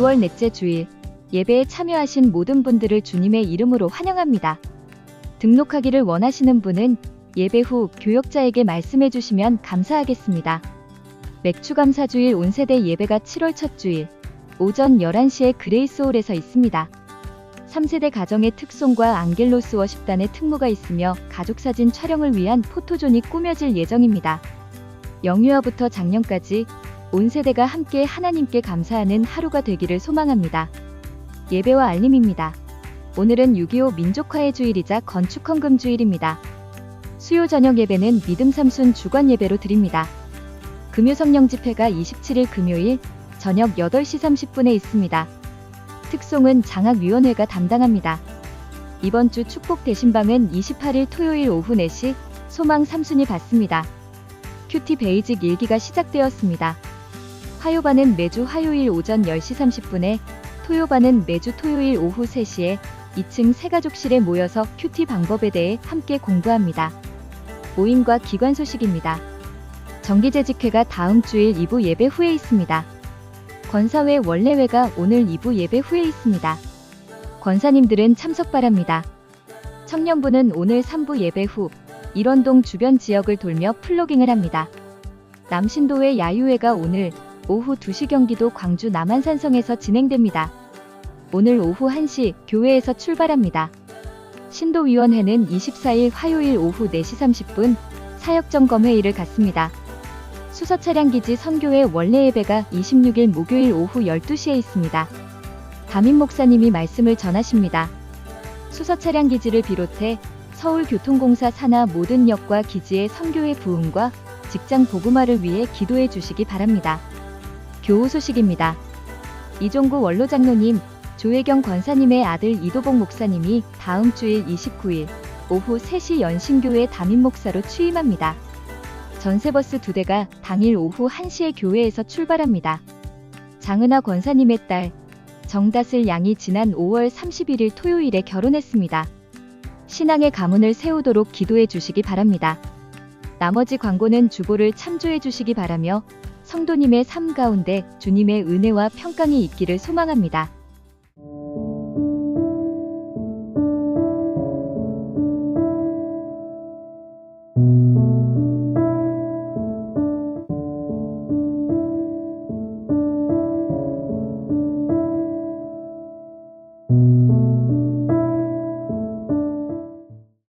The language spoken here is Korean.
2월 넷째 주일 예배에 참여하신 모든 분들을 주님의 이름으로 환영합니다. 등록하기를 원하시는 분은 예배 후 교역자에게 말씀해 주시면 감사하겠습니다. 맥주감사주일 온세대 예배가 7월 첫 주일 오전 11시에 그레이스홀에서 있습니다. 3세대 가정의 특송과 안겔로스 워십단의 특무가 있으며 가족사진 촬영을 위한 포토존이 꾸며질 예정입니다. 영유아부터 장년까지 온 세대가 함께 하나님께 감사하는 하루가 되기를 소망합니다. 예배와 알림입니다. 오늘은 6.25 민족화의 주일이자 건축헌금 주일입니다. 수요 저녁 예배는 믿음 삼순 주관 예배로 드립니다. 금요 성령 집회가 27일 금요일 저녁 8시 30분에 있습니다. 특송은 장학위원회가 담당합니다. 이번 주 축복 대신방은 28일 토요일 오후 4시 소망 삼순이 받습니다. 큐티 베이직 일기가 시작되었습니다. 화요반은 매주 화요일 오전 10시 30분에 토요반은 매주 토요일 오후 3시에 2층 새가족실에 모여서 큐티 방법에 대해 함께 공부합니다. 모임과 기관 소식입니다. 정기재직회가 다음 주일 2부 예배 후에 있습니다. 권사회 원래회가 오늘 2부 예배 후에 있습니다. 권사님들은 참석 바랍니다. 청년부는 오늘 3부 예배 후 일원동 주변 지역을 돌며 플로깅을 합니다. 남신도회 야유회가 오늘 오후 2시 경기도 광주 남한산성에서 진행됩니다. 오늘 오후 1시 교회에서 출발합니다. 신도위원회는 24일 화요일 오후 4시 30분 사역점검 회의를 갖습니다. 수서차량기지 선교회 원래 예배가 26일 목요일 오후 12시에 있습니다. 담임 목사님이 말씀을 전하십니다. 수서차량기지를 비롯해 서울교통공사 산하 모든 역과 기지의 선교회 부흥과 직장 복음화를 위해 기도해 주시기 바랍니다. 교우 소식입니다. 이종구 원로 장로님, 조혜경 권사님의 아들 이도복 목사님이 다음 주일 29일 오후 3시 연신교회 담임 목사로 취임합니다. 전세버스 두 대가 당일 오후 1시에 교회에서 출발합니다. 장은아 권사님의 딸 정다슬 양이 지난 5월 31일 토요일에 결혼했습니다. 신앙의 가문을 세우도록 기도해 주시기 바랍니다. 나머지 광고는 주보를 참조해 주시기 바라며 성도님의 삶 가운데 주님의 은혜와 평강이 있기를 소망합니다. you